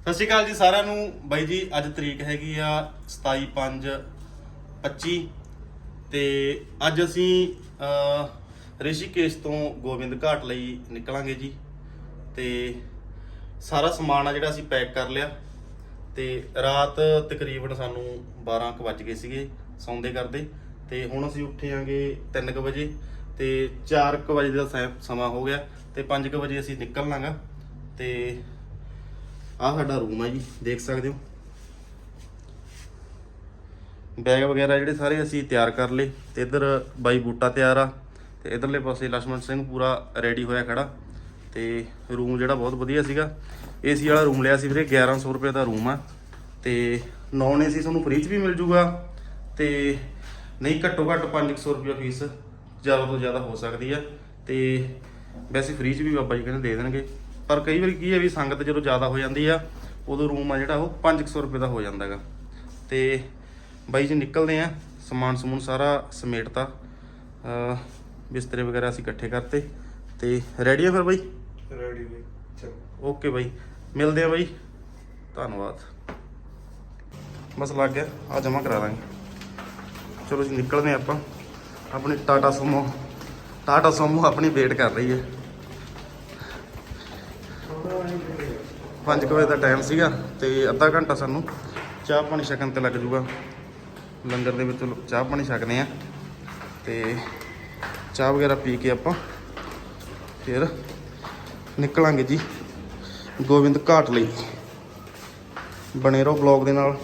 ਸਤਿ ਸ਼੍ਰੀ ਅਕਾਲ ਜੀ ਸਾਰਿਆਂ ਨੂੰ। ਬਾਈ ਜੀ, ਅੱਜ ਤਰੀਕ ਹੈਗੀ ਆ 27 5 25 ਤੇ ਅੱਜ ਅਸੀਂ ਰਿਸ਼ੀਕੇਸ਼ ਤੋਂ ਗੋਬਿੰਦ ਘਾਟ ਲਈ ਨਿਕਲਾਂਗੇ ਜੀ। ਤੇ ਸਾਰਾ ਸਮਾਨ ਆ ਜਿਹੜਾ ਅਸੀਂ ਪੈਕ ਕਰ ਲਿਆ। ਤੇ ਰਾਤ ਤਕਰੀਬਨ ਸਾਨੂੰ 12 ਕੁ ਵੱਜ ਗਏ ਸੀਗੇ ਸੌਂਦੇ ਕਰਦੇ। ਤੇ ਹੁਣ ਅਸੀਂ ਉੱਠੇ ਉੱਠਿਆਂਗੇ 3 ਕੁ ਵਜੇ ਤੇ 4 ਕੁ ਵਜੇ ਦਾ ਸਮਾਂ ਹੋ ਗਿਆ ਤੇ 5 ਕੁ ਵਜੇ ਅਸੀਂ ਨਿਕਲਣਾਗਾ। ਤੇ ਆ ਸਾਡਾ ਰੂਮ ਆ ਜੀ, ਦੇਖ ਸਕਦੇ ਹੋ। ਬੈਗ ਵਗੈਰਾ ਜਿਹੜੇ ਸਾਰੇ ਅਸੀਂ ਤਿਆਰ ਕਰ ਲਏ ਤੇ ਇਧਰ ਬਾਈ ਬੂਟਾ ਤਿਆਰ ਆ ਤੇ ਇਧਰਲੇ ਪਾਸੇ ਲక్ష్మణ ਸਿੰਘ ਪੂਰਾ ਰੈਡੀ ਹੋਇਆ ਖੜਾ ਤੇ ਰੂਮ ਜਿਹੜਾ ਬਹੁਤ ਵਧੀਆ ਸੀਗਾ। ਏਸੀ ਵਾਲਾ ਰੂਮ ਲਿਆ ਸੀ ਵੀਰੇ 1100 ਰੁਪਏ ਦਾ ਰੂਮ ਆ ਤੇ ਨੌਨ ਏਸੀ ਤੁਹਾਨੂੰ ਫ੍ਰੀ ਚ ਵੀ ਮਿਲ ਜੂਗਾ ਤੇ ਨਹੀਂ, ਘੱਟੋ ਘੱਟ 500 ਰੁਪਏ ਫੀਸ ਜ਼ਿਆਦਾ ਤੋਂ ਜ਼ਿਆਦਾ ਹੋ ਸਕਦੀ ਆ ਤੇ ਵੈਸੇ ਫ੍ਰੀ ਚ ਵੀ ਬਾਬਾ ਜੀ ਕਹਿੰਦੇ ਦੇ ਦੇਣਗੇ। ਪਰ ਕਈ ਵਾਰੀ ਕੀ ਹੈ ਵੀ ਸੰਗਤ ਜਦੋਂ ਜ਼ਿਆਦਾ ਹੋ ਜਾਂਦੀ ਆ ਉਦੋਂ ਰੂਮ ਆ ਜਿਹੜਾ ਉਹ 500 ਰੁਪਏ ਦਾ ਹੋ ਜਾਂਦਾ ਹੈਗਾ। ਤੇ ਬਾਈ ਜੀ ਨਿਕਲਦੇ ਆ ਸਮਾਨ ਸਮੂਨ ਸਾਰਾ ਸਮੇਟਤਾ ਬਿਸਤਰੇ ਵਗੈਰਾ ਅਸੀਂ ਇਕੱਠੇ ਕਰਤੇ ਤੇ ਰੈਡੀ ਆ ਫਿਰ ਬਾਈ? ਰੈਡੀ ਬਈ ਚਲੋ। ਓਕੇ ਬਾਈ ਮਿਲਦੇ ਆ ਬਾਈ। ਧੰਨਵਾਦ। ਬਸ ਲੱਗ ਗਿਆ ਆ ਜਮਾ ਕਰਾ ਲਾਂਗੇ। ਚਲੋ ਜੀ ਨਿਕਲਦੇ ਆਪਾਂ। ਆਪਣੀ ਟਾਟਾ ਸੁਮੋ ਟਾਟਾ ਸੁਮੋ ਆਪਣੀ ਵੇਟ ਕਰ ਰਹੀ ਹੈ। 5 ਵਜੇ ਦਾ ਟਾਈਮ ਸੀਗਾ ਤੇ ਅੱਧਾ ਘੰਟਾ ਸਾਨੂੰ ਚਾਹ ਪਾਣੀ ਛਕਣ ਤੇ ਲੱਗ ਜੂਗਾ। ਲੰਗਰ ਦੇ ਵਿੱਚ ਚਾਹ ਪਾਣੀ ਛਕਦੇ ਆ ਤੇ ਚਾਹ ਵਗੈਰਾ ਪੀ ਕੇ ਆਪਾਂ ਫਿਰ ਨਿਕਲਾਂਗੇ ਜੀ ਗੋਬਿੰਦ ਘਾਟ ਲਈ। ਬਣੇ ਰਹੋ ਬਲੌਗ ਦੇ ਨਾਲ।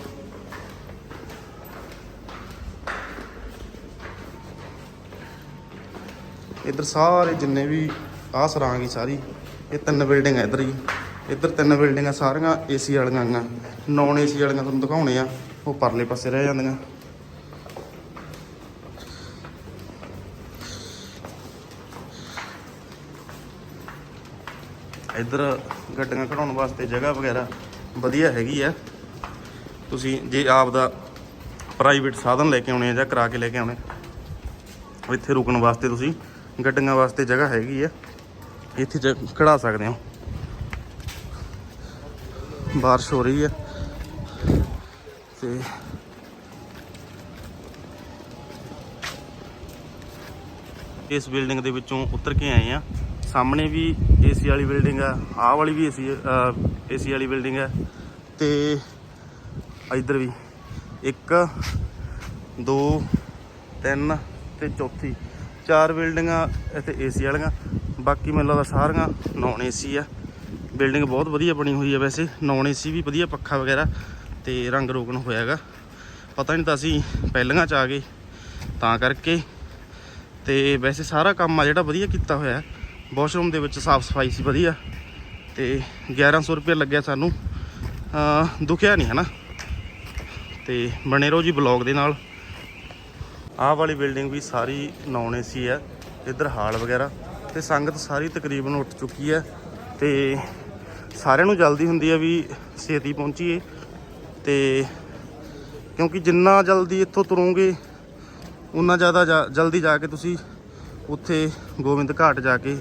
ਇੱਧਰ ਸਾਰੇ ਜਿੰਨੇ ਵੀ ਆਹ ਸਰਾਂਗੀ ਸਾਰੀ, ਇਹ ਤਿੰਨ ਬਿਲਡਿੰਗ ਹੈ ਇੱਧਰ ਜੀ। ਇੱਧਰ ਤਿੰਨ ਬਿਲਡਿੰਗਾਂ ਸਾਰੀਆਂ ਏਸੀ ਵਾਲੀਆਂ ਆ ਨੌਨ ਏਸੀ ਵਾਲੀਆਂ ਤੁਹਾਨੂੰ ਦਿਖਾਉਣੇ ਆ। ਉਹ ਪਰਲੇ ਪਾਸੇ ਰਹਿ ਜਾਂਦੀਆਂ। ਇੱਧਰ ਗੱਡੀਆਂ ਖੜਾਉਣ ਵਾਸਤੇ ਜਗ੍ਹਾ ਵਗੈਰਾ ਵਧੀਆ ਹੈਗੀ ਆ। ਤੁਸੀਂ ਜੇ ਆਪ ਦਾ ਪ੍ਰਾਈਵੇਟ ਸਾਧਨ ਲੈ ਕੇ ਆਉਣੇ ਆ ਜਾਂ ਕਰਾ ਕੇ ਲੈ ਕੇ ਆਉਣੇ ਇੱਥੇ ਰੁਕਣ ਵਾਸਤੇ ਤੁਸੀਂ ਗੱਡੀਆਂ ਵਾਸਤੇ ਜਗ੍ਹਾ ਹੈਗੀ ਆ। ਇੱਥੇ ਜ ਖੜਾ ਸਕਦੇ ਹੋ। ਬਾਰਿਸ਼ ਹੋ ਰਹੀ ਹੈ। ਤੇ ਇਸ ਬਿਲਡਿੰਗ ਦੇ ਵਿੱਚੋਂ ਉਤਰ ਕੇ ਆਏ ਆ ਸਾਹਮਣੇ ਵੀ ਏਸੀ ਵਾਲੀ ਬਿਲਡਿੰਗ ਆ, ਆਹ ਵਾਲੀ ਵੀ ਏਸੀ ਏਸੀ ਵਾਲੀ ਬਿਲਡਿੰਗ ਹੈ ਤੇ ਇਧਰ ਵੀ 1 2 3 ਤੇ ਚੌਥੀ। ਚਾਰ ਬਿਲਡਿੰਗਾਂ ਇੱਥੇ ਏਸੀ ਵਾਲੀਆਂ, ਬਾਕੀ ਮੈਨੂੰ ਲੱਗਦਾ ਸਾਰੀਆਂ ਨੌਨ ਏਸੀ ਆ। ਬਿਲਡਿੰਗ ਬਹੁਤ ਵਧੀਆ ਬਣੀ ਹੋਈ ਹੈ ਵੈਸੇ ਨੌਨ ਏਸੀ ਵੀ ਵਧੀਆ, ਪੱਖਾ ਵਗੈਰਾ ਤੇ ਰੰਗ ਰੋਗਨ ਹੋਇਆ ਹੈਗਾ। ਪਤਾ ਨਹੀਂ ਤਾਂ ਅਸੀਂ ਪਹਿਲੀਆਂ ਚ ਆ ਗਏ ਤਾਂ ਕਰਕੇ। ਤੇ ਵੈਸੇ ਸਾਰਾ ਕੰਮ ਆ ਜਿਹੜਾ ਵਧੀਆ ਕੀਤਾ ਹੋਇਆ ਵਾਸ਼ਰੂਮ ਦੇ ਵਿੱਚ ਸਾਫ਼ ਸਫ਼ਾਈ ਸੀ ਵਧੀਆ। ਤੇ 1100 ਰੁਪਏ ਲੱਗਿਆ ਸਾਨੂੰ। ਦੁਖਿਆ ਨਹੀਂ ਹਨਾ? ਤੇ ਬਣੇ ਰਹੋ ਜੀ ਬਲੌਗ ਦੇ ਨਾਲ। ਆਹ ਵਾਲੀ ਬਿਲਡਿੰਗ ਵੀ ਸਾਰੀ ਨੌਨ ਏਸੀ ਹੈ। ਇੱਧਰ ਹਾਲ ਵਗੈਰਾ। ਤੇ ਸੰਗਤ ਸਾਰੀ ਤਕਰੀਬਨ ਉੱਠ ਚੁੱਕੀ ਹੈ। ਤੇ ਸਾਰਿਆਂ ਨੂੰ ਜਲਦੀ ਹੁੰਦੀ ਹੈ ਵੀ ਛੇਤੀ ਪਹੁੰਚੀਏ ਤੇ ਕਿਉਂਕਿ ਜਿੰਨਾ ਜਲਦੀ ਇੱਥੋਂ ਤੁਰੋਗੇ, ਉਨਾ ਜ਼ਿਆਦਾ ਜਾ- ਜਲਦੀ ਜਾ ਕੇ ਤੁਸੀਂ ਉੱਥੇ ਗੋਬਿੰਦ ਘਾਟ ਜਾ ਕੇ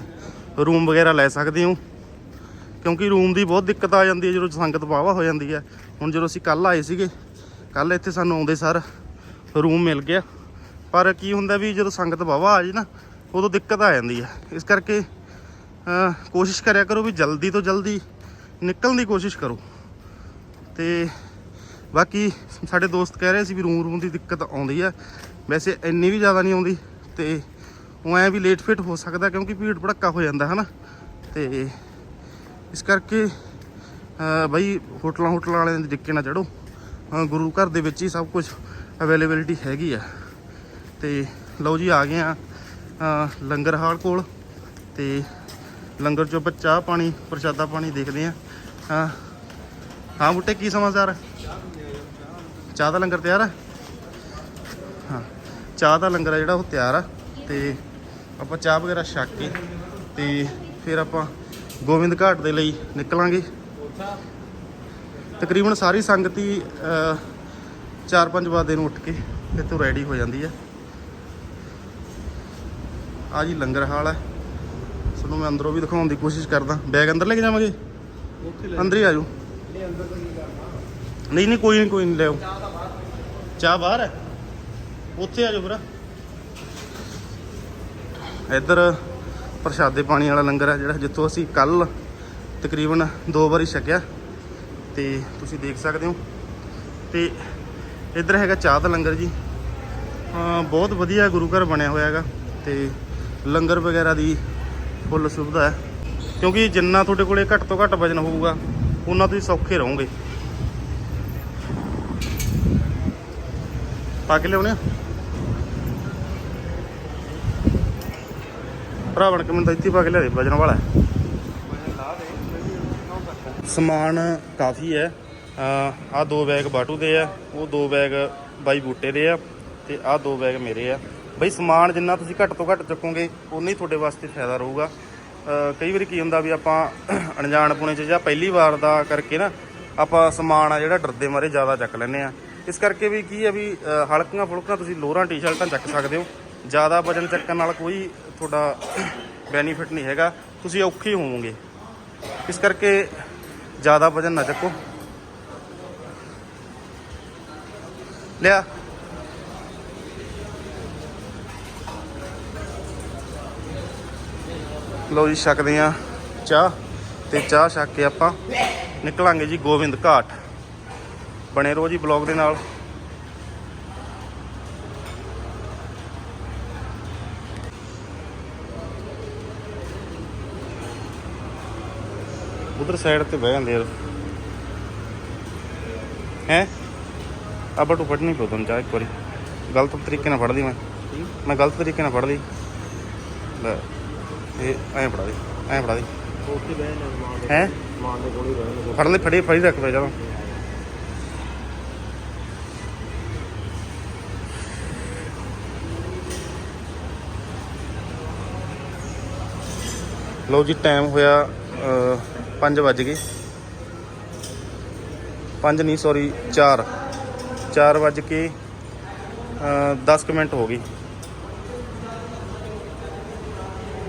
ਰੂਮ ਵਗੈਰਾ ਲੈ ਸਕਦੇ ਹੋ। ਕਿਉਂਕਿ ਰੂਮ ਦੀ ਬਹੁਤ ਦਿੱਕਤ ਆ ਜਾਂਦੀ ਹੈ ਜਦੋਂ ਸੰਗਤ ਵਾਹਵਾ ਹੋ ਜਾਂਦੀ ਹੈ ਹੁਣ ਜਦੋਂ ਅਸੀਂ ਕੱਲ ਆਏ ਸੀਗੇ ਕੱਲ ਇੱਥੇ ਸਾਨੂੰ ਆਉਂਦੇ ਸਰ ਰੂਮ ਮਿਲ ਗਿਆ। ਪਰ ਕੀ ਹੁੰਦਾ ਵੀ ਜਦੋਂ ਸੰਗਤ ਵਾਹਵਾ ਆ ਜੇ ਨਾ, ਉਦੋਂ ਦਿੱਕਤ ਆ ਜਾਂਦੀ ਹੈ ਇਸ ਕਰਕੇ ਕੋਸ਼ਿਸ਼ ਕਰਿਆ ਕਰੋ ਵੀ ਜਲਦੀ ਤੋਂ ਜਲਦੀ ਨਿਕਲਣ ਦੀ ਕੋਸ਼ਿਸ਼ ਕਰੋ। ਤੇ ਬਾਕੀ ਸਾਡੇ ਦੋਸਤ ਕਹਿ ਰਹੇ ਸੀ ਵੀ ਰੂਮ ਰੂਮ ਦੀ ਦਿੱਕਤ ਆਉਂਦੀ ਹੈ ਵੈਸੇ ਇੰਨੀ ਵੀ ਜ਼ਿਆਦਾ ਨਹੀਂ ਆਉਂਦੀ ਤੇ ਉਹ ਐ ਵੀ ਲੇਟ ਫਿਟ ਹੋ ਸਕਦਾ ਕਿਉਂਕਿ ਭੀੜ ਭੜੱਕਾ ਹੋ ਜਾਂਦਾ, ਹਨਾ? ਤੇ ਇਸ ਕਰਕੇ ਬਈ ਹੋਟਲਾਂ ਹੋਟਲਾਂ ਵਾਲਿਆਂ ਦੇ ਡਿੱਕੇ ਨਾ ਚੜੋ ਗੁਰੂ ਘਰ ਦੇ ਵਿੱਚ ਹੀ ਸਭ ਕੁਝ ਅਵੇਲੇਬਿਲਿਟੀ ਹੈਗੀ ਆ। ਤੇ ਲਓ ਜੀ ਆ ਗਏ ਆ ਲੰਗਰ ਹਾਲ ਕੋਲ। ਤੇ ਲੰਗਰ ਚੋਂ ਆਪਾਂ ਚਾਹ ਪਾਣੀ, ਪ੍ਰਸ਼ਾਦਾ ਪਾਣੀ ਦੇਖਦੇ ਆ। ਹਾਂ। ਹਾਂ ਬੁੱਟੇ, ਕੀ ਸਮਾਚਾਰ? ਹੈ ਚਾਹ ਦਾ ਲੰਗਰ ਤਿਆਰ ਆ? ਹਾਂ। ਚਾਹ ਦਾ ਲੰਗਰ ਆ ਜਿਹੜਾ, ਉਹ ਤਿਆਰ ਆ। ਤੇ ਆਪਾਂ ਚਾਹ ਵਗੈਰਾ ਛੱਕ ਕੇ ਤੇ ਫਿਰ ਆਪਾਂ ਗੋਬਿੰਦ ਘਾਟ ਦੇ ਲਈ ਨਿਕਲਾਂਗੇ। ਤਕਰੀਬਨ ਸਾਰੀ ਸੰਗਤੀ ਹੀ 4-5 ਵਜੇ ਨੂੰ ਉੱਠ ਕੇ ਇੱਥੋਂ ਰੈਡੀ ਹੋ ਜਾਂਦੀ ਹੈ ਆ ਜੀ ਲੰਗਰ ਹਾਲ ਹੈ ਤੁਹਾਨੂੰ ਮੈਂ ਅੰਦਰੋਂ ਵੀ ਦਿਖਾਉਣ ਦੀ ਕੋਸ਼ਿਸ਼ ਕਰਦਾ। ਬੈਗ ਅੰਦਰ ਲੈ ਕੇ ਜਾਵਾਂਗੇ? ਅੰਦਰ ਹੀ ਆ ਜਾਓ। ਨਹੀਂ ਨਹੀਂ ਕੋਈ ਨਹੀਂ ਕੋਈ ਨਹੀਂ ਲਿਓ ਚਾਹ ਬਾਹਰ ਹੈ? ਉੱਥੇ ਆ ਜਾਓ ਫਿਰ। ਇੱਧਰ ਪ੍ਰਸ਼ਾਦੇ ਪਾਣੀ ਵਾਲਾ ਲੰਗਰ ਹੈ ਜਿਹੜਾ ਜਿੱਥੋਂ ਅਸੀਂ ਕੱਲ ਤਕਰੀਬਨ ਦੋ ਵਾਰੀ ਛਕਿਆ। ਤੇ ਤੁਸੀਂ ਦੇਖ ਸਕਦੇ ਹੋ। ਤੇ ਇੱਧਰ ਹੈਗਾ ਚਾਹ ਦਾ ਲੰਗਰ ਜੀ। ਬਹੁਤ ਵਧੀਆ ਗੁਰੂ ਘਰ ਬਣਿਆ ਹੋਇਆ ਹੈਗਾ। ਤੇ ਲੰਗਰ ਵਗੈਰਾ ਦੀ ਫੁੱਲ ਸੁਵਿਧਾ ਹੈ। ਕਿਉਂਕਿ ਜਿੰਨਾ ਤੁਹਾਡੇ ਕੋਲੇ ਘੱਟ ਤੋਂ ਘੱਟ ਵਜਨ ਹੋਊਗਾ ਉਨਾ ਤੁਸੀਂ ਸੌਖੇ ਰਹੋਗੇ। ਪਾ ਕੇ ਲਿਆਉਣੇ ਆ? ਭਰਾ ਬਣ ਕੇ ਮੈਨੂੰ ਤਾਂ ਪਾ ਕੇ ਲਿਆ ਦੇ, ਵਜਨ ਵਾਲਾ। ਸਮਾਨ ਕਾਫੀ ਹੈ। ਆ ਦੋ ਬੈਗ ਬਾਟੂ ਦੇ ਆ, ਉਹ ਦੋ ਬੈਗ ਬਾਈ ਬੂਟੇ ਦੇ ਆ, ਤੇ ਆ ਦੋ ਬੈਗ ਮੇਰੇ ਆ। ਬਈ ਸਮਾਨ ਜਿੰਨਾ ਤੁਸੀਂ ਘੱਟ ਤੋਂ ਘੱਟ ਚੱਕੋਗੇ ਉਨਾ ਹੀ ਤੁਹਾਡੇ ਵਾਸਤੇ ਫਾਇਦਾ ਰਹੂਗਾ। ਕਈ ਵਾਰੀ ਕੀ ਹੁੰਦਾ ਵੀ ਆਪਾਂ ਅਣਜਾਣ ਪੁਣੇ ਚ ਜਾਂ ਪਹਿਲੀ ਵਾਰ ਦਾ ਕਰਕੇ ਨਾ ਆਪਾਂ ਸਮਾਨ ਆ ਜਿਹੜਾ ਡਰਦੇ ਮਾਰੇ ਜ਼ਿਆਦਾ ਚੱਕ ਲੈਂਦੇ ਆ। ਇਸ ਕਰਕੇ ਵੀ ਕੀ ਆ ਵੀ ਹਲਕੀਆਂ ਫੁਲਕਾਂ ਤੁਸੀਂ ਲੋਰਾਂ ਟੀ-ਸ਼ਰਟਾਂ ਚੱਕ ਸਕਦੇ ਹੋ। ਜ਼ਿਆਦਾ ਵਜਨ ਚੱਕਣ ਨਾਲ ਕੋਈ ਤੁਹਾਡਾ ਬੈਨੀਫਿਟ ਨਹੀਂ ਹੈਗਾ। ਤੁਸੀਂ ਔਖੇ ਹੋਵੋਗੇ। ਇਸ ਕਰਕੇ ਜ਼ਿਆਦਾ ਵਜਨ ਨਾ ਚੱਕੋ। ਲਿਆ। ਲਓ ਜੀ ਛਕਦੇ ਆ ਚਾਹ ਤੇ ਚਾਹ ਛਕ ਕੇ ਆਪਾਂ ਨਿਕਲਾਂਗੇ ਜੀ ਗੋਬਿੰਦ ਘਾਟ। ਬਣੇ ਰਹੋ ਜੀ ਬਲੌਗ ਦੇ ਨਾਲ। ਉਧਰ ਸਾਈਡ ਤੇ ਬਹਿ ਜਾਂਦੇ ਯਾਰ ਹੈ? ਆ ਬਟੂ ਫੜਨੀ ਪਊ ਤੁਹਾਨੂੰ ਚਾਹ ਇੱਕ ਵਾਰੀ। ਗਲਤ ਤਰੀਕੇ ਨਾਲ ਫੜਦੀ ਮੈਂ। ਮੈਂ ਗਲਤ ਤਰੀਕੇ ਨਾਲ ਫੜਦੀ। ਲੈ। ਇਹ ਐਂ ਫੜਾ ਦੇ ਐਂ ਫੜਾ ਦੇ। ਉੱਥੇ ਬਹਿ ਜਾ ਮਾਂ ਦੇ ਹੈ? ਮਾਂ ਦੇ ਕੋਲ ਹੀ ਬਹਿ ਫੜ ਲੈ ਫੜੀ ਫੜੀ ਰੱਖ ਪੈ ਜਦੋਂ। ਲਓ ਜੀ ਟਾਈਮ ਹੋਇਆ 5 ਵੱਜ ਗਏ। 5 ਨਹੀਂ ਸੌਰੀ 4 4 ਵੱਜ ਕੇ 10 ਮਿੰਟ ਹੋ ਗਈ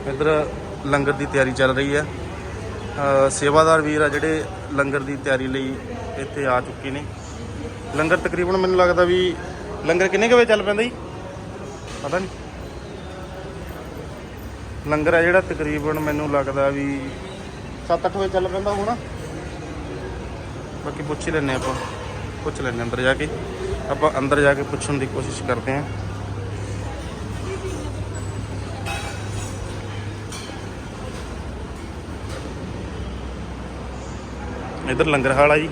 ਇੱਧਰ ਲੰਗਰ ਦੀ ਤਿਆਰੀ ਚੱਲ ਰਹੀ ਹੈ। ਸੇਵਾਦਾਰ ਵੀਰ ਆ ਜਿਹੜੇ ਲੰਗਰ ਦੀ ਤਿਆਰੀ ਲਈ ਇੱਥੇ ਆ ਚੁੱਕੇ ਨੇ। ਲੰਗਰ ਤਕਰੀਬਨ ਮੈਨੂੰ ਲੱਗਦਾ ਵੀ ਲੰਗਰ ਕਿੰਨੇ ਕੁ ਵਜੇ ਚੱਲ ਪੈਂਦਾ ਜੀ? ਪਤਾ ਨਹੀਂ ਲੰਗਰ ਆ ਜਿਹੜਾ ਤਕਰੀਬਨ ਮੈਨੂੰ ਲੱਗਦਾ ਵੀ 7-8 ਵਜੇ ਚੱਲ ਪੈਂਦਾ ਹੋਣਾ। ਬਾਕੀ ਪੁੱਛ ਹੀ ਲੈਣੇ ਆਪਾਂ। ਪੁੱਛ ਲੈਣੇ ਅੰਦਰ ਜਾ ਕੇ। ਆਪਾਂ ਅੰਦਰ ਜਾ ਕੇ ਪੁੱਛਣ ਦੀ ਕੋਸ਼ਿਸ਼ ਕਰਦੇ ਹਾਂ। ਇਧਰ ਲੰਗਰ ਹਾਲ ਆ ਜੀ।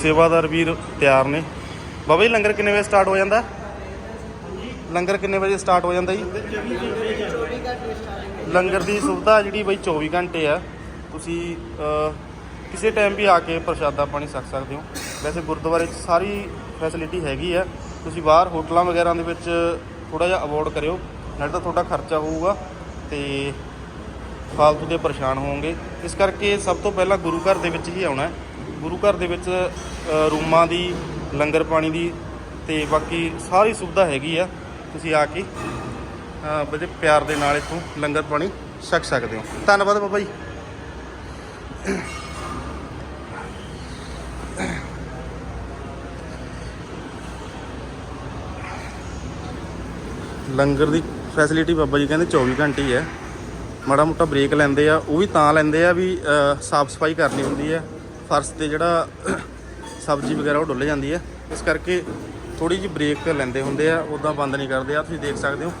ਸੇਵਾਦਾਰ ਵੀਰ ਤਿਆਰ ਨੇ। ਬਾਬਾ ਜੀ, ਲੰਗਰ ਕਿੰਨੇ ਵਜੇ ਸਟਾਰਟ ਹੋ ਜਾਂਦਾ? ਲੰਗਰ ਕਿੰਨੇ ਵਜੇ ਸਟਾਰਟ ਹੋ ਜਾਂਦਾ ਜੀ? ਲੰਗਰ ਦੀ ਸੁਵਿਧਾ ਜਿਹੜੀ ਬਈ 24 ਘੰਟੇ ਆ। ਤੁਸੀਂ ਕਿਸੇ ਟਾਈਮ ਵੀ ਆ ਕੇ ਪ੍ਰਸ਼ਾਦਾ ਪਾਣੀ ਛਕ ਸਕਦੇ ਹੋ। ਵੈਸੇ ਗੁਰਦੁਆਰੇ 'ਚ ਸਾਰੀ ਫੈਸਿਲਿਟੀ ਹੈਗੀ ਆ। ਤੁਸੀਂ ਬਾਹਰ ਹੋਟਲਾਂ ਵਗੈਰਾ ਦੇ ਵਿੱਚ ਥੋੜਾ ਜਿਹਾ ਅਵੋਇਡ ਕਰਿਓ। ਨਾਲੇ ਤਾਂ ਤੁਹਾਡਾ ਖਰਚਾ ਹੋਊਗਾ ਤੇ ਫਾਲਤੂ ਦੇ ਪਰੇਸ਼ਾਨ ਹੋਵੋਗੇ। ਇਸ ਕਰਕੇ ਸਭ ਤੋਂ ਪਹਿਲਾਂ ਗੁਰੂ ਘਰ ਦੇ ਵਿੱਚ ਹੀ ਆਉਣਾ ਹੈ। ਗੁਰੂ ਘਰ ਦੇ ਵਿੱਚ ਰੂਮਾਂ ਦੀ ਲੰਗਰ ਪਾਣੀ ਦੀ ਤੇ ਬਾਕੀ ਸਾਰੀ ਸੁਵਿਧਾ ਹੈਗੀ ਆ। ਤੁਸੀਂ ਆ ਕੇ ਅ, ਬੜੇ ਪਿਆਰ ਦੇ ਨਾਲ ਇੱਥੋਂ ਲੰਗਰ ਪਾਣੀ ਛਕ ਸਕਦੇ ਹੋ। ਧੰਨਵਾਦ ਬਾਬਾ ਜੀ। ਲੰਗਰ ਦੀ ਫੈਸਿਲਿਟੀ ਬਾਬਾ ਜੀ ਕਹਿੰਦੇ 24 ਘੰਟੇ ਹੀ ਹੈ। ਮਾੜਾ ਮੋਟਾ ਬ੍ਰੇਕ ਲੈਂਦੇ ਆ, ਉਹ ਵੀ ਤਾਂ ਲੈਂਦੇ ਆ ਵੀ ਸਾਫ਼ ਸਫ਼ਾਈ ਕਰਨੀ ਹੁੰਦੀ ਹੈ। ਫਰਸ਼ ਤੇ ਜਿਹੜਾ ਸਬਜ਼ੀ ਵਗੈਰਾ ਉਹ ਡੁੱਲ ਜਾਂਦੀ ਹੈ। ਇਸ ਕਰਕੇ ਥੋੜੀ ਜਿਹੀ ਬ੍ਰੇਕ ਲੈਂਦੇ ਹੁੰਦੇ ਆ ਉਦਾਂ ਬੰਦ ਨਹੀਂ ਕਰਦੇ। ਆ ਤੁਸੀਂ ਦੇਖ ਸਕਦੇ ਹੋ,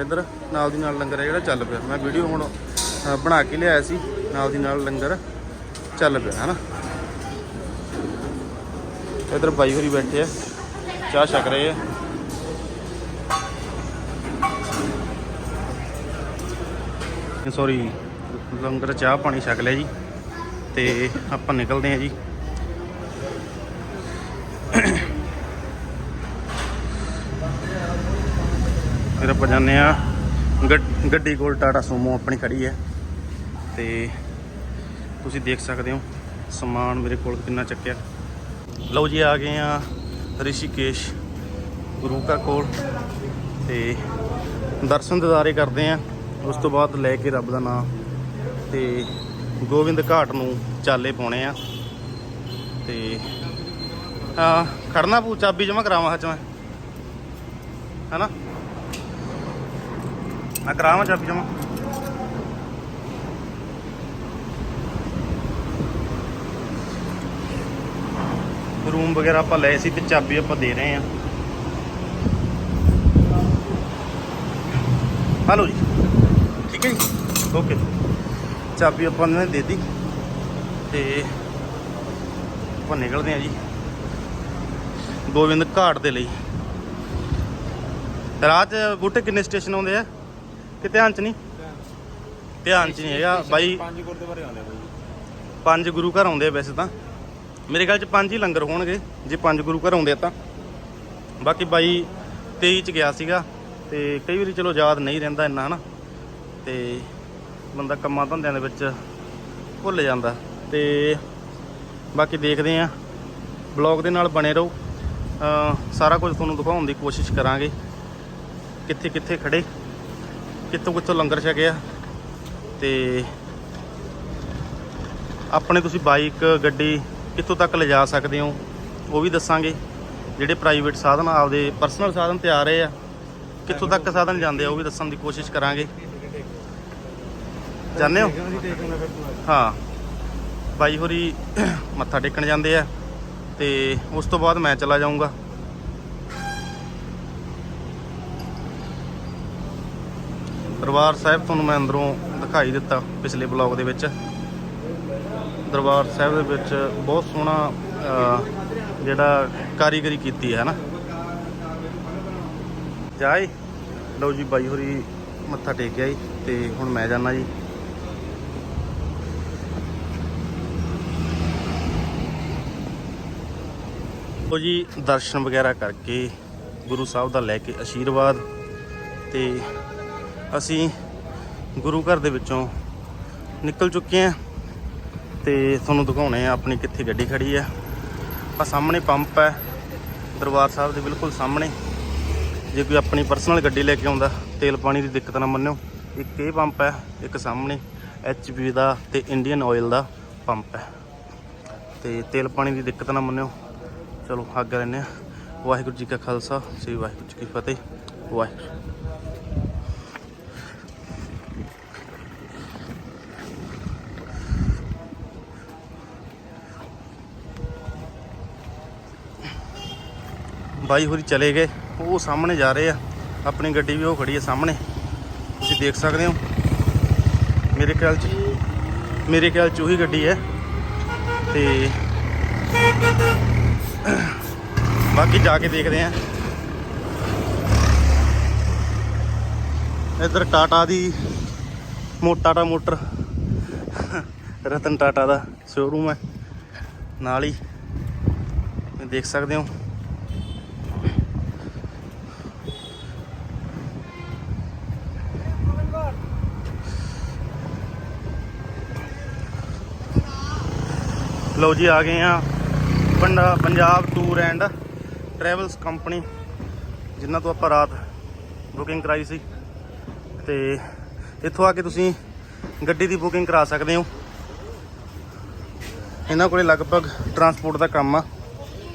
ਇੱਧਰ ਨਾਲ ਦੀ ਨਾਲ ਲੰਗਰ ਹੈ ਜਿਹੜਾ ਚੱਲ ਪਿਆ। ਮੈਂ ਵੀਡੀਓ ਹੁਣ ਬਣਾ ਕੇ ਲਿਆਇਆ ਸੀ। ਨਾਲ ਦੀ ਨਾਲ ਲੰਗਰ ਚੱਲ ਪਿਆ, ਹੈ ਨਾ? ਇੱਧਰ ਬਾਈ ਹੋਰੀ ਬੈਠੇ ਆ, ਚਾਹ ਛਕ ਰਹੇ ਆ। ਸੌਰੀ, ਲੰਗਰ ਚਾਹ ਪਾਣੀ ਛਕ ਲਿਆ ਜੀ ਤੇ ਆਪਾਂ ਨਿਕਲਦੇ ਆ ਜੀ। ਫਿਰ ਆਪਾਂ ਜਾਂਦੇ ਆ ਗੱਡ- ਗੱਡੀ ਕੋਲ ਟਾਟਾ ਸੋਮੋ ਆਪਣੀ ਖੜੀ ਹੈ ਤੇ ਤੁਸੀਂ ਦੇਖ ਸਕਦੇ ਹੋ ਸਮਾਨ ਮੇਰੇ ਕੋਲ ਕਿੰਨਾ ਚੱਕਿਆ। ਲਓ ਜੀ, ਆ ਗਏ ਆ ਰਿਸ਼ੀਕੇਸ਼ ਗੁਰੂ ਕਾ ਕੋਲ ਤੇ ਦਰਸ਼ਨ ਦਿਦਾਰੇ ਕਰਦੇ ਆ ਉਸ ਤੋਂ ਬਾਅਦ ਲੈ ਕੇ ਰੱਬ ਦਾ ਨਾਮ ਤੇ ਗੋਬਿੰਦ ਘਾਟ ਨੂੰ ਚਾਲੇ ਪਾਉਣੇ ਆ। ਤੇ ਹਾਂ ਖੜਨਾ ਪੂ ਚਾਬੀ ਜਮਾ ਕਰਾਵਾਂ ਹੱਥ ਮੈਂ। ਹੈਨਾ? ਮੈਂ ਕਰਾਵਾਂ ਚਾਬੀ ਜਮਾ ਰੂਮ ਵਗੈਰਾ ਆਪਾਂ ਲਏ ਸੀ ਤੇ ਚਾਬੀ ਆਪਾਂ ਦੇ ਰਹੇ ਆ। ਹਲੋ ਜੀ। ਠੀਕ ਹੈ ਓਕੇ ਚਾਬੀ ਆਪਾਂ ਨੇ ਦੇ ਦਿੱਤੀ। ਤੇ ਆਪਾਂ ਨਿਕਲਦੇ ਆ ਜੀ। ਗੋਬਿੰਦ ਘਾਟ ਦੇ ਲਈ। ਰਾਹ 'ਚ ਬੂਟੇ ਕਿੰਨੇ ਸਟੇਸ਼ਨ ਆਉਂਦੇ ਆ? ਕਿ ਧਿਆਨ 'ਚ ਨਹੀਂ? ਧਿਆਨ 'ਚ ਨਹੀਂ ਹੈਗਾ। ਬਾਈ ਪੰਜ ਗੁਰਦੁਆਰੇ ਆਉਂਦੇ ਬਾਈ ਪੰਜ ਗੁਰੂ ਘਰ ਆਉਂਦੇ ਆ ਵੈਸੇ ਤਾਂ। ਮੇਰੇ ਖਿਆਲ 'ਚ ਪੰਜ ਹੀ ਲੰਗਰ ਹੋਣਗੇ। ਜੇ ਪੰਜ ਗੁਰੂ ਘਰ ਆਉਂਦੇ ਆ ਤਾਂ। ਬਾਕੀ ਬਾਈ 23 'ਚ ਗਿਆ ਸੀਗਾ। ਤੇ ਕਈ ਵਾਰੀ ਚਲੋ ਯਾਦ ਨਹੀਂ ਰਹਿੰਦਾ ਇੰਨਾ ਹਨਾ? ਤੇ ਬੰਦਾ ਕੰਮਾਂ ਧੰਦਿਆਂ ਦੇ ਵਿੱਚ ਭੁੱਲ ਜਾਂਦਾ ਤੇ ਬਾਕੀ ਦੇਖਦੇ ਆ ਬਲੌਗ ਦੇ ਨਾਲ ਬਣੇ ਰਹੋ। ਸਾਰਾ ਕੁਝ ਤੁਹਾਨੂੰ ਦਿਖਾਉਣ ਦੀ ਕੋਸ਼ਿਸ਼ ਕਰਾਂਗੇ। ਕਿੱਥੇ ਕਿੱਥੇ ਖੜੇ, ਕਿੱਥੋਂ ਕਿੱਥੋਂ ਲੰਗਰ ਛਕਿਆ ਤੇ ਆਪਣੇ ਤੁਸੀਂ ਬਾਈਕ, ਗੱਡੀ ਕਿੱਥੋਂ ਤੱਕ ਲਿਜਾ ਸਕਦੇ ਹੋ, ਉਹ ਵੀ ਦੱਸਾਂਗੇ। ਜਿਹੜੇ ਪ੍ਰਾਈਵੇਟ ਸਾਧਨ, ਆਪਦੇ ਪਰਸਨਲ ਸਾਧਨ ਤੇ ਆ ਰਹੇ ਆ, ਕਿੱਥੋਂ ਤੱਕ ਸਾਧਨ ਜਾਂਦੇ ਆ, ਉਹ ਵੀ ਦੱਸਣ ਦੀ ਕੋਸ਼ਿਸ਼ ਕਰਾਂਗੇ। ਜਾਣਦੇ ਹੋ? ਹਾਂ ਬਾਈ ਹੋਰੀ ਮੱਥਾ ਟੇਕਣ ਜਾਂਦੇ ਆ ਤੇ ਉਸ ਤੋਂ ਬਾਅਦ ਮੈਂ ਚਲਾ ਜਾਊਂਗਾ। ਦਰਬਾਰ ਸਾਹਿਬ ਤੁਹਾਨੂੰ ਮੈਂ ਅੰਦਰੋਂ ਦਿਖਾਈ ਦਿੱਤਾ ਪਿਛਲੇ ਬਲੌਗ ਦੇ ਵਿੱਚ। ਦਰਬਾਰ ਸਾਹਿਬ ਦੇ ਵਿੱਚ ਬਹੁਤ ਸੋਹਣਾ ਜਿਹੜਾ ਕਾਰੀਗਰੀ ਕੀਤੀ ਹੈ ਨਾ ਜਾਏ ਲਓ ਜੀ ਬਾਈ ਹੋਰੀ ਮੱਥਾ ਟੇਕਿਆ ਜੀ ਤੇ ਹੁਣ ਮੈਂ ਜਾਣਾ ਜੀ। ਦੇਖੋ ਜੀ, ਦਰਸ਼ਨ ਵਗੈਰਾ ਕਰਕੇ ਗੁਰੂ ਸਾਹਿਬ ਦਾ ਲੈ ਕੇ ਆਸ਼ੀਰਵਾਦ ਤੇ ਅਸੀਂ ਗੁਰੂ ਘਰ ਦੇ ਵਿੱਚੋਂ ਨਿਕਲ ਚੁੱਕੇ ਹਾਂ ਤੇ ਤੁਹਾਨੂੰ ਦਿਖਾਉਣੇ ਆ ਆਪਣੀ ਕਿੱਥੇ ਗੱਡੀ ਖੜੀ ਆ। ਆ ਸਾਹਮਣੇ ਪੰਪ ਹੈ, ਦਰਬਾਰ ਸਾਹਿਬ ਦੇ ਬਿਲਕੁਲ ਸਾਹਮਣੇ। ਜੇ ਕੋਈ ਆਪਣੀ ਪਰਸਨਲ ਗੱਡੀ ਲੈ ਕੇ ਆਉਂਦਾ, ਤੇਲ ਪਾਣੀ ਦੀ ਦਿੱਕਤ ਨਾ ਮੰਨਿਓ। ਇੱਕ ਇਹ ਪੰਪ ਹੈ, ਇੱਕ ਸਾਹਮਣੇ ਐਚਪੀ ਦਾ ਤੇ ਇੰਡੀਅਨ ਆਇਲ ਦਾ ਪੰਪ ਹੈ। ਤੇ ਤੇਲ ਪਾਣੀ ਦੀ ਦਿੱਕਤ ਨਾ ਮੰਨਿਓ। ਚਲੋ ਅੱਗ ਰਹਿੰਦੇ ਆ ਵਾਹਿਗੁਰੂ ਜੀ ਕਾ ਖਾਲਸਾ, ਸ੍ਰੀ ਵਾਹਿਗੁਰੂ ਜੀ ਕੀ ਫਤਿਹ। ਵਾਹਿਗੁਰੂ। ਬਾਈ ਹੋਰੀ ਚਲੇ ਗਏ। ਉਹ ਸਾਹਮਣੇ ਜਾ ਰਹੇ ਆ। ਆਪਣੀ ਗੱਡੀ ਵੀ ਉਹ ਖੜੀ ਹੈ ਸਾਹਮਣੇ। ਤੁਸੀਂ ਦੇਖ ਸਕਦੇ ਹੋ। ਮੇਰੇ ਖਿਆਲ ਚ ਮੇਰੇ ਖਿਆਲ ਚ ਉਹੀ ਗੱਡੀ ਹੈ। ਤੇ ਬਾਕੀ ਜਾ ਕੇ ਦੇਖਦੇ ਆ। ਇੱਧਰ ਟਾਟਾ ਦੀ ਮੋਟਾ ਟਾ ਮੋਟਰ। ਰਤਨ ਟਾਟਾ ਦਾ ਸ਼ੋਰੂਮ ਹੈ। ਨਾਲ ਹੀ ਦੇਖ ਸਕਦੇ ਹੋ। ਲਓ ਜੀ, ਆ ਗਏ ਆ। Punjab tour and travels company ਜਿਨ੍ਹਾਂ ਤੋਂ ਆਪਾਂ ਰਾਤ ਬੁਕਿੰਗ ਕਰਾਈ ਸੀ। ਤੇ ਇੱਥੋਂ ਆ ਕੇ ਤੁਸੀਂ ਗੱਡੀ ਦੀ ਬੁਕਿੰਗ ਕਰਾ ਸਕਦੇ ਹੋ। ਇਹਨਾਂ ਕੋਲੇ ਲਗਭਗ ਟਰਾਂਸਪੋਰਟ ਦਾ ਕੰਮ ਆ।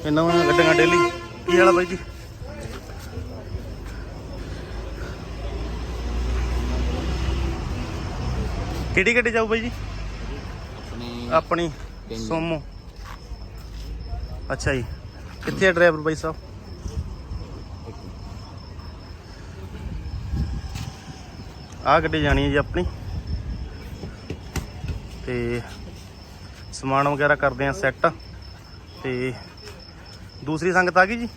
ਇਹਨਾਂ ਨੂੰ ਗੱਡੀਆਂ ਡੇਲੀ। ਕੀ ਆ ਬਾਈ ਜੀ? ਕਿਹੜੀ ਗੱਡੀ ਜਾਊ ਬਾਈ ਜੀ? ਆਪਣੀ। ਸੋਮੋ। ਅੱਛਾ ਜੀ। ਕਿੱਥੇ ਆ ਡਰਾਈਵਰ ਬਾਈ ਸਾਹਿਬ? ਆਹ ਗੱਡੀ ਜਾਣੀ ਹੈ ਜੀ ਆਪਣੀ। ਤੇ ਸਮਾਨ ਵਗੈਰਾ ਕਰਦੇ ਆ ਸੈੱਟ ਤੇ ਦੂਸਰੀ ਸੰਗਤ ਆ ਗਈ ਜੀ?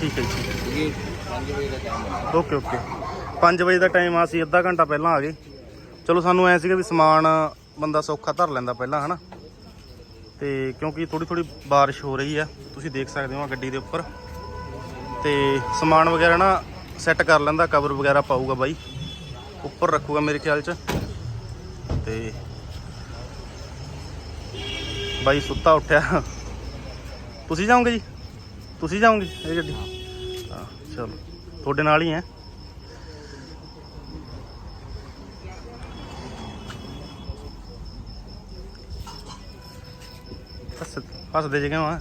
ਠੀਕ ਹੈ ਜੀ। 5 ਵਜੇ ਦਾ ਟਾਈਮ ਓਕੇ ਓਕੇ। 5 ਵਜੇ ਦਾ ਟਾਈਮ ਆ ਸੀ ਅੱਧਾ ਘੰਟਾ ਪਹਿਲਾਂ ਆ ਗਏ। ਚਲੋ ਸਾਨੂੰ ਐ ਸੀਗਾ ਵੀ ਸਮਾਨ ਬੰਦਾ ਸੌਖਾ ਧਰ ਲੈਂਦਾ ਪਹਿਲਾਂ, ਹਨਾ? ਤੇ ਕਿਉਂਕਿ ਥੋੜੀ ਥੋੜੀ ਬਾਰਿਸ਼ ਹੋ ਰਹੀ ਆ, ਤੁਸੀਂ ਦੇਖ ਸਕਦੇ ਹੋ ਆ ਗੱਡੀ ਦੇ ਉੱਪਰ। ਤੇ ਸਮਾਨ ਵਗੈਰਾ ਨਾ ਸੈੱਟ ਕਰ ਲੈਂਦਾ ਕਵਰ ਵਗੈਰਾ ਪਾਊਗਾ ਬਾਈ। ਉੱਪਰ ਰੱਖੂਗਾ ਮੇਰੇ ਖਿਆਲ ਚ। ਤੇ ਬਾਈ ਸੁੱਤਾ ਉੱਠਿਆ। ਤੁਸੀਂ ਜਾਓਗੇ ਜੀ? ਤੁਸੀਂ ਜਾਓਗੇ ਇਹ ਗੱਡੀ? ਹਾਂ, ਚਲੋ। ਤੁਹਾਡੇ ਨਾਲ ਹੀ ਹੈ। ਹੱਸਦੇ ਜਿਹਾ ਵਾ।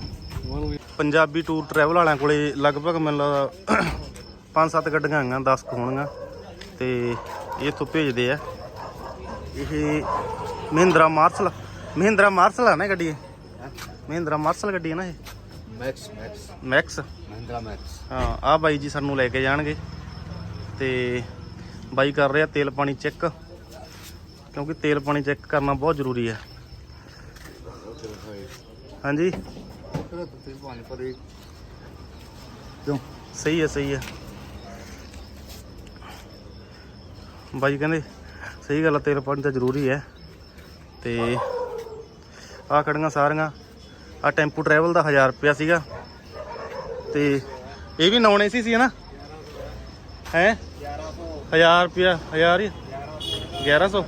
ਪੰਜਾਬੀ ਟੂਰ ਟਰੈਵਲ ਵਾਲਿਆਂ ਕੋਲੇ ਲਗਭਗ ਮੈਨੂੰ ਲੱਗਦਾ ਪੰਜ ਸੱਤ ਗੱਡੀਆਂ ਆਈਆਂ 10 ਕੁ ਹੋਣਗੀਆਂ। ਤੇ ਇਹ ਇੱਥੋਂ ਭੇਜਦੇ ਆ। ਇਹ ਮਹਿੰਦਰਾ ਮਾਰਸਲ ਮਹਿੰਦਰਾ ਮਾਰਸਲ ਆ ਨਾ ਗੱਡੀ ਇਹ? ਮਹਿੰਦਰਾ ਮਾਰਸਲ ਗੱਡੀ ਹੈ ਨਾ ਇਹ? Max Max Max Mahindra Max ਹਾਂ ਆ ਬਾਈ ਜੀ ਸਾਨੂੰ ਲੈ ਕੇ ਜਾਣਗੇ। ਤੇ ਬਾਈ ਕਰ ਰਿਹਾ ਤੇਲ ਪਾਣੀ ਚੈੱਕ ਕਿਉਂਕਿ ਤੇਲ ਪਾਣੀ ਚੈੱਕ ਕਰਨਾ ਬਹੁਤ ਜ਼ਰੂਰੀ ਹੈ ਹਾਂਜੀ। ਫਿਰ ਤੁਸੀਂ ਪਾਣੀ ਪਰ ਇੱਕ ਕਿਉਂ? ਸਹੀ ਹੈ ਸਹੀ ਹੈ। ਬਾਈ ਕਹਿੰਦੇ ਸਹੀ ਗੱਲ ਆ ਤੇਲ ਪਾਣੀ ਤਾਂ ਜ਼ਰੂਰੀ ਹੈ। ਤੇ ਆ ਖੜੀਆਂ ਸਾਰੀਆਂ। ਆ ਟੈਂਪੂ ਟਰੈਵਲ ਦਾ 1000 ਰੁਪਿਆ ਸੀਗਾ। ਤੇ ਇਹ ਵੀ ਨੌਨ ਏਸੀ ਸੀ ਹੈ ਨਾ? ਹੈ? 1000 ਰੁਪਿਆ 1000 ਹੀ। 1100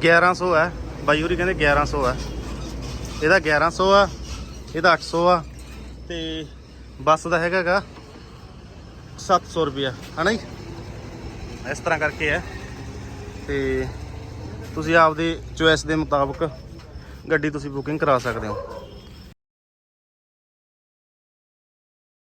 1100 ਹੈ। ਬਾਈ ਹੋਰੀ ਕਹਿੰਦੇ 1100 ਹੈ। ਇਹਦਾ 1100 ਆ, ਇਹਦਾ 800 ਆ, ਤੇ ਬੱਸ ਦਾ ਹੈਗਾਗਾ 700 ਰੁਪਿਆ ਹਨਾ ਜੀ? ਇਸ ਤਰ੍ਹਾਂ ਕਰਕੇ ਹੈ ਤੇ ਤੁਸੀਂ ਆਪਦੇ ਚੋਇਸ ਦੇ ਮੁਤਾਬਕ ਗੱਡੀ ਤੁਸੀਂ ਬੁਕਿੰਗ ਕਰਾ ਸਕਦੇ ਹੋ।